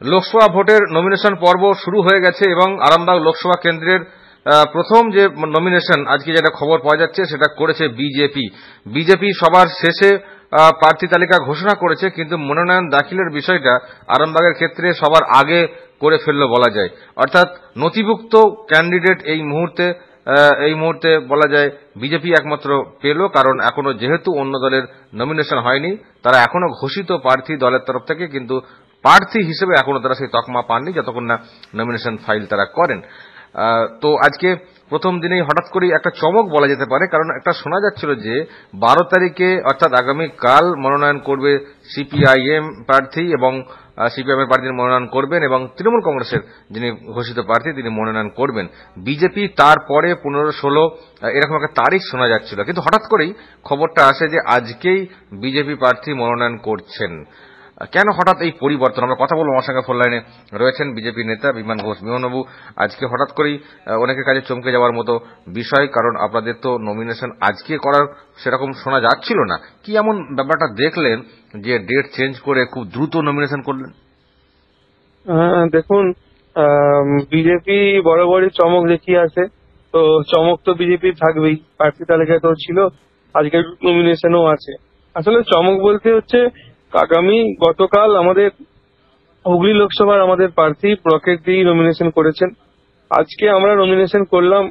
লোকসভা ভোটের নমিনেশন পর্ব শুরু হয়ে গেছে এবং আরামবাগ লোকসভা কেন্দ্রের প্রথম যে নমিনেশন আজকে যেটা খবর পাওয়া যাচ্ছে সেটা করেছে বিজেপি বিজেপি সবার শেষে প্রার্থী তালিকা ঘোষণা করেছে, কিন্তু মনোনয়ন দাখিলের বিষয়টা আরামবাগের ক্ষেত্রে সবার আগে করে ফেলল বলা যায়। অর্থাৎ নথিভুক্ত ক্যান্ডিডেট এই মুহূর্তে এই মুহূর্তে বলা যায় বিজেপি একমাত্র পেল, কারণ এখনও যেহেতু অন্য দলের নমিনেশন হয়নি, তারা এখনও ঘোষিত প্রার্থী দলের তরফ থেকে, কিন্তু প্রার্থী হিসেবে এখনও তারা সেই তকমা পাননি, যতক্ষণ না নমিনেশন ফাইল তারা করেন। তো আজকে প্রথম দিনেই হঠাৎ করেই একটা চমক বলা যেতে পারে, কারণ একটা শোনা যাচ্ছিল যে বারো তারিখে অর্থাৎ আগামী কাল মনোনয়ন করবে সিপিআইএম প্রার্থী এবং সিপিআইএম এর প্রার্থী মনোনয়ন করবেন এবং তৃণমূল কংগ্রেসের যিনি ঘোষিত প্রার্থী তিনি মনোনয়ন করবেন। বিজেপি তারপরে পনেরো, ষোলো এরকম একটা তারিখ শোনা যাচ্ছিল। কিন্তু হঠাৎ করেই খবরটা আসে যে আজকেই বিজেপি প্রার্থী মনোনয়ন করছেন। কেন হঠাৎ এই পরিবর্তন? আমরা কথা বলব আমার সঙ্গে ফোন লাইনে রয়েছেন বিজেপি নেতা বিমান ঘোষ। বিমানবাবু আজকে হঠাৎ করেই অনেকের কাছে চমকে যাওয়ার মতো বিষয়, কারণ আপনাদের তো নমিনেশন আজকে করার সেরকম শোনা যাচ্ছিল না। কি এমন ব্যাপারটা দেখলেন যে ডেট চেঞ্জ করে খুব দ্রুত নমিনেশন করলেন? দেখুন বিজেপি বরাবরই চমক দেখিয়ে আছে তো চমক তো বিজেপির থাকবেই, প্রার্থী তালিকায় তো ছিল। আজকের নমিনেশনও আছে। আসলে চমক বলতে হচ্ছে আগামী গতকাল আমাদের হুগলি লোকসভার আমাদের প্রার্থী ব্লকের নমিনেশন করেছেন। আজকে আমরা নমিনেশন করলাম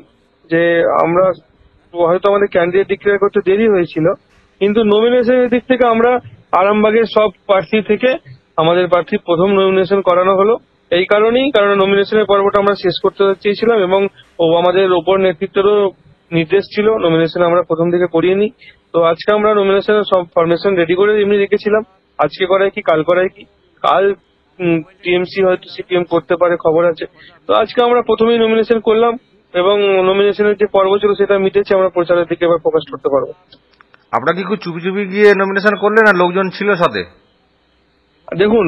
যে আমরা হয়তো আমাদের ক্যান্ডিডেট ডিক্লেয়ার করতে দেরি হয়েছিল, কিন্তু নমিনেশনের দিক থেকে আমরা আরামবাগের সব প্রার্থী থেকে আমাদের প্রার্থী প্রথম নমিনেশন করানো হলো। এই কারণেই, কারণ নমিনেশনের পর্বটা আমরা শেষ করতে চেয়েছিলাম এবং ও আমাদের ওপর নেতৃত্বেরও নির্দেশ ছিল নমিনেশন আমরা প্রথম থেকে করিয়ে নিই। তো আজকে আমরা নমিনেশনের সব ফরমেশন রেডি করে এমনি রেখেছিলাম। আজকে করায় কি কাল করায় কি? কাল টিএমসি হয়তো সিপিএম করতে পারে খবর আছে। তো আজকে আমরা প্রথমেই নমিনেশন করলাম এবং নমিনেশনের যে পর্ব ছিল সেটা মিটেছে আমরা প্রচারের দিকে এবার ফোকাস করতে পারব। আপনারা কি খুব চুপি চুপি গিয়ে নমিনেশন করলেন আর লোকজন ছিল সাথে? দেখুন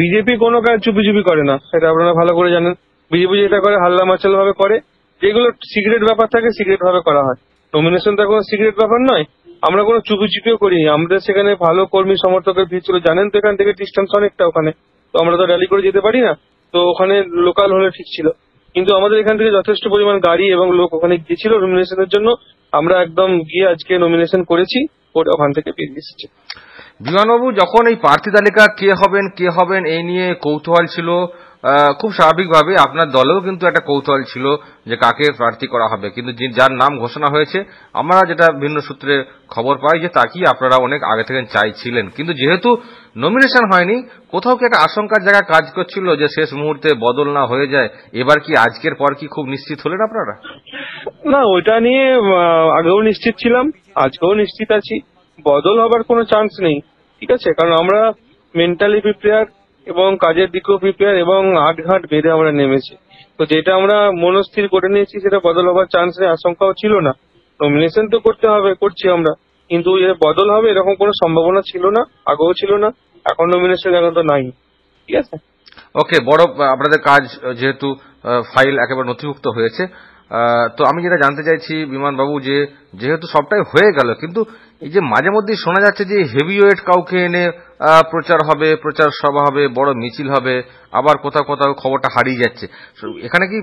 বিজেপি কোনো কাজ চুপি চুপি করে না সেটা আপনারা ভালো করে জানেন। বিজেপি যেটা করে হাল্লা মাচাল ভাবে করে। যেগুলো সিগারেট ব্যাপার থাকে সিগারেট ভাবে করা হয়। নমিনেশন তো কোনো সিগারেট ব্যাপার নয় আমরা কোনো চুপি চুপিও করিনি। আমাদের সেখানে ভালো কর্মী সমর্থকের ভিড় ছিল। জানেন তো এখান থেকে ডিস্টেন্স অনেকটা ওখানে। তো আমরা তো র্যালি করে যেতে পারি না। তো ওখানে লোকাল হলে ঠিক ছিল। কিন্তু আমাদের এখান থেকে যথেষ্ট পরিমাণ গাড়ি এবং লোক ওখানে গিয়েছিল নমিনেশনের জন্য। আমরা একদম গিয়ে আজকে নমিনেশন করেছি। ওখান থেকে বেরিয়ে এসেছে। বিমানবাবু, যখন এই প্রার্থী তালিকা কে হবেন কে হবেন, এই নিয়ে কৌতূহল ছিল। খুব স্বাভাবিকভাবে আপনার দলেও কিন্তু একটা কৌতূহল ছিল যে কাকে প্রার্থী করা হবে। কিন্তু যার নাম ঘোষণা হয়েছে, আমরা যেটা ভিন্ন সূত্রে খবর পাই যে তাকেই আপনারা অনেক আগে থেকে চাইছিলেন। কিন্তু যেহেতু নমিনেশন হয়নি, কোথাও কি একটা আশঙ্কার জায়গায় কাজ করছিল যে শেষ মুহূর্তে বদল না হয়ে যায়, এবার কি আজকের পর কি খুব নিশ্চিত হলেন আপনারা? না, ওইটা নিয়ে আগেও নিশ্চিত ছিলাম, আজকেও নিশ্চিত আছি। বদল হবার কোনো চান্স নেই, ঠিক আছে? কারণ আমরা মেন্টালি প্রিপেয়ার এবং কাজের দিকেও প্রিপেয়ার এবং আট ঘাট বেঁধে আমরা নেমেছি। তো যেটা আমরা মনস্থির করে নিয়েছি, সেটা বদল হবার চান্স নেই আশঙ্কাও ছিল না। নমিনেশন তো করতে হবে, করছি আমরা। কিন্তু এ বদল হবে এরকম কোনো সম্ভাবনা ছিল না, আগেও ছিল না, এখন নমিনেশন এখন তো নাই। ঠিক আছে? ওকে বড়, আপনাদের কাজ যেহেতু ফাইল একেবারে নথিভুক্ত হয়েছে তো আমি যেটা জানতে চাইছি বিমানবাবু যে, যেহেতু সবটাই হয়ে গেল, কিন্তু এই যে মাঝে মধ্যেই শোনা যাচ্ছে যে হেভি ওয়েট কাউকে এনে প্রচার হবে, প্রচার সভা হবে, বড় মিছিল হবে, আবার কোথাও কোথাও খবরটা হারিয়ে যাচ্ছে। এখানে কি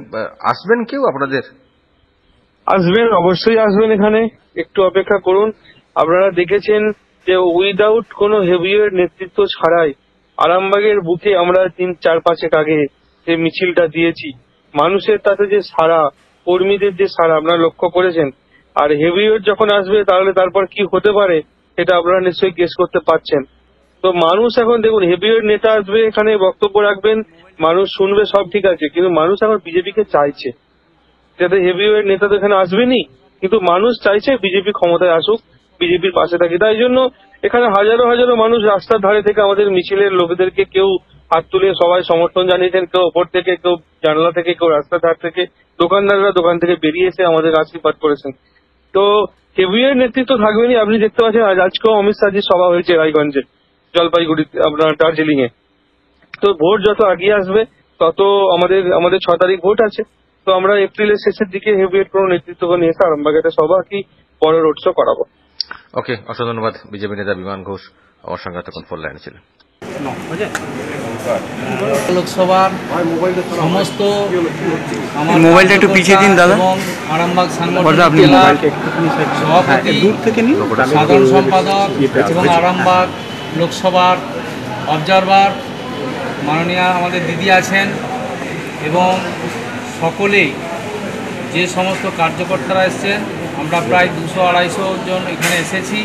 আসবেন কেউ আপনাদের? আসবেন, অবশ্যই আসবেন এখানে, একটু অপেক্ষা করুন। আপনারা দেখেছেন যে উইদাউট কোনো হেভিওয়ের নেতৃত্ব ছাড়াই আরামবাগের বুকে আমরা তিন, চার, পাঁচেক আগে যে মিছিলটা দিয়েছি, মানুষের তাতে যে সারা কর্মীদের যে সারা আপনারা লক্ষ্য করেছেন, আর হেভিওয়েট যখন আসবে তাহলে তারপর কি হতে পারে, সেটা আপনারা নিশ্চয়ই গেস করতে পারছেন। তো মানুষ এখন দেখুন হেভিওয়েট নেতা আসবে এখানে, বক্তব্য রাখবেন, মানুষ শুনবে, সব ঠিক আছে। কিন্তু মানুষ এখন বিজেপিকে চাইছে। যাতে হেভিওয়েট নেতা তো এখানে আসবেনি কিন্তু মানুষ চাইছে বিজেপি ক্ষমতায় আসুক, বিজেপির পাশে থাকি। তাই জন্য এখানে হাজারো হাজারো মানুষ রাস্তার ধারে থেকে আমাদের মিছিলের লোকেদেরকে কেউ হাত তুলে সবাই সমর্থন জানিয়েছেন, কেউ ওপর থেকে, কেউ জানলা থেকে, কেউ রাস্তার ধার থেকে। দোকানদাররা দোকান থেকে বেরিয়ে এসে আমাদের আশীর্বাদ করেছেন। তো হেভিওয়েট নেতৃত্ব থাকবেনই, আপনি দেখতে পাচ্ছেন আজ আজকেও অমিত শাহজির সভা হয়েছে রায়গঞ্জে। জলপাইগুড়ি আপনার দার্জিলিং এ তো ভোট যত আগিয়ে আসবে তত আমাদের আমাদের ছ তারিখ ভোট আছে। তো আমরা এপ্রিলের শেষের দিকে হেভিয়েট কোনো নেতৃত্ব নিয়ে এসে আরামবাগে একটা সভা কি বড় রোড শো করাবো। ওকে অসংখ্য ধন্যবাদ। বিজেপি নেতা বিমান ঘোষ আমার সঙ্গে এতক্ষণ ফোন লাইনে ছিলেন। লোকসভার সমস্ত মোবাইলটা একটু পিছিয়ে দিন, দাদা। আরামবাগ সাংগঠনিক সভাপতি নিন। সাধারণ সম্পাদক এবং আরামবাগ লোকসভার অবজারভার মাননীয় আমাদের দিদি আছেন এবং সকলেই যে সমস্ত কার্যকর্তারা এসেছেন, আমরা প্রায় দুশো আড়াইশো জন এখানে এসেছি।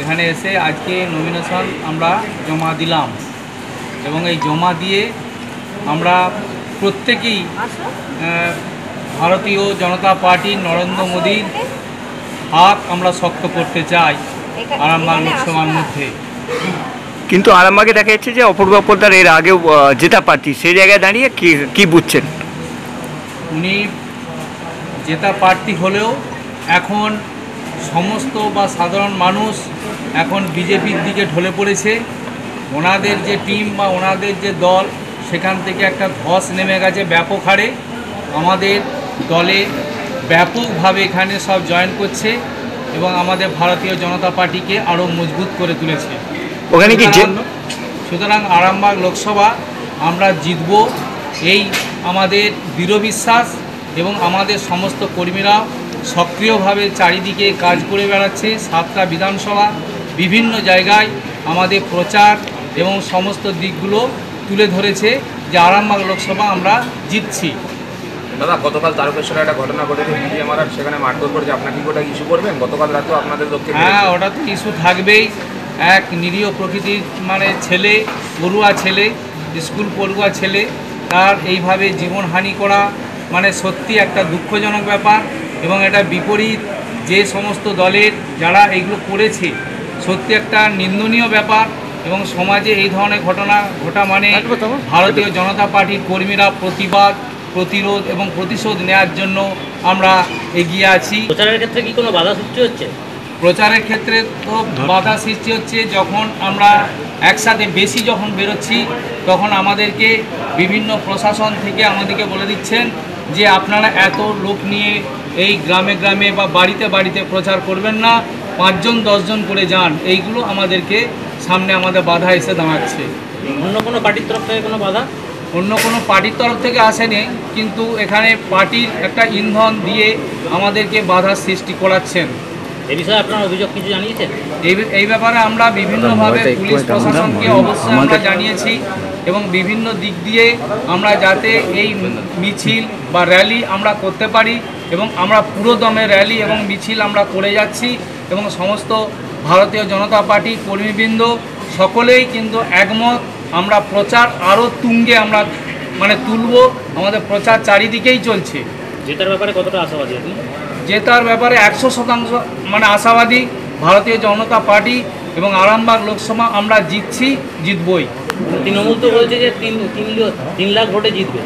এখানে এসে আজকে নমিনেশন আমরা জমা দিলাম এবং এই জমা দিয়ে আমরা প্রত্যেকেই ভারতীয় জনতা পার্টি নরেন্দ্র মোদীর হাত আমরা শক্ত করতে চাই আরামবাগ লোকসভার মধ্যে। কিন্তু আরামবাগে দেখা যাচ্ছে যে অপূর্ব পোদ্দার এর আগেও জেতা প্রার্থী। সেই জায়গায় দাঁড়িয়ে কি কি বুঝছেন? উনি জেতা প্রার্থী হলেও এখন সমস্ত বা সাধারণ মানুষ এখন বিজেপির দিকে ঢলে পড়েছে। ওনাদের যে টিম বা ওনাদের যে দল, সেখান থেকে একটা ধস নেমে গেছে ব্যাপক হারে। আমাদের দলে ব্যাপকভাবে এখানে সব জয়েন করছে এবং আমাদের ভারতীয় জনতা পার্টিকে আরও মজবুত করে তুলেছে। ওখানে কি সুতরাং- সুতরাং আরামবাগ লোকসভা আমরা জিতব। এই আমাদের দৃঢ় বিশ্বাস এবং আমাদের সমস্ত কর্মীরা সক্রিয়ভাবে চারিদিকে কাজ করে বেড়াচ্ছে। সাতটা বিধানসভা বিভিন্ন জায়গায় আমাদের প্রচার এবং সমস্ত দিকগুলো তুলে ধরেছে যে আরামবাগ লোকসভা আমরা জিতছি। দাদা গতকাল তারকেশ্বরে একটা ঘটনা ঘটেছে বিজে মারার সেখানে মারধর করেছে। আপনার কি গোটা ইস্যু করবেন? গতকাল রাতেও আপনাদের লোককে হ্যাঁ ওটা তো ইস্যু থাকবেই। এক নিরীহ প্রকৃতির মানে ছেলে পড়ুয়া ছেলে স্কুল পড়ুয়া ছেলে তার এইভাবে জীবনহানি করা মানে সত্যি একটা দুঃখজনক ব্যাপার এবং এটা বিপরীত যে সমস্ত দলের যারা এইগুলো করেছে সত্যি একটা নিন্দনীয় ব্যাপার এবং সমাজে এই ধরনের ঘটনা ঘটা মানে ভারতীয় জনতা পার্টির কর্মীরা প্রতিবাদ প্রতিরোধ এবং প্রতিশোধ নেওয়ার জন্য আমরা এগিয়ে আছি। প্রচারের ক্ষেত্রে কি কোনো বাধা সৃষ্টি হচ্ছে? প্রচারের ক্ষেত্রে তো বাধা সৃষ্টি হচ্ছে যখন আমরা একসাথে বেশি যখন বেরোচ্ছি তখন আমাদেরকে বিভিন্ন প্রশাসন থেকে আমাদেরকে বলে দিচ্ছেন যে আপনারা এত লোক নিয়ে এই গ্রামে গ্রামে বা বাড়িতে বাড়িতে প্রচার করবেন না পাঁচজন দশজন করে যান এইগুলো আমাদেরকে সামনে আমাদের বাধা এসে দাঁড়াচ্ছে। অন্য কোনো পার্টির তরফ থেকে কোনো বাধা? অন্য কোনো পার্টির তরফ থেকে আসেনি কিন্তু এখানে পার্টির একটা ইন্ধন দিয়ে আমাদেরকে বাধার সৃষ্টি করাচ্ছেন। এ বিষয়ে আপনার অভিযোগ কিছু জানিয়েছেন? এই এই ব্যাপারে আমরা বিভিন্নভাবে পুলিশ প্রশাসনকে অবশ্যই আমরা জানিয়েছি এবং বিভিন্ন দিক দিয়ে আমরা যাতে এই মিছিল বা র্যালি আমরা করতে পারি এবং আমরা পুরো দমে র্যালি এবং মিছিল আমরা করে যাচ্ছি এবং সমস্ত ভারতীয় জনতা পার্টি কর্মীবৃন্দ সকলেই কিন্তু একমত আমরা প্রচার আরও তুঙ্গে আমরা মানে তুলব আমাদের প্রচার চারিদিকেই চলছে। জেতার ব্যাপারে কতটা আশাবাদী আপনি? জেতার ব্যাপারে একশো শতাংশ মানে আশাবাদী ভারতীয় জনতা পার্টি এবং আরামবাগ লোকসভা আমরা জিতছি, জিতবই। তৃণমূল তো বলছে যে তিন তিন লাখ ভোটে জিতবে।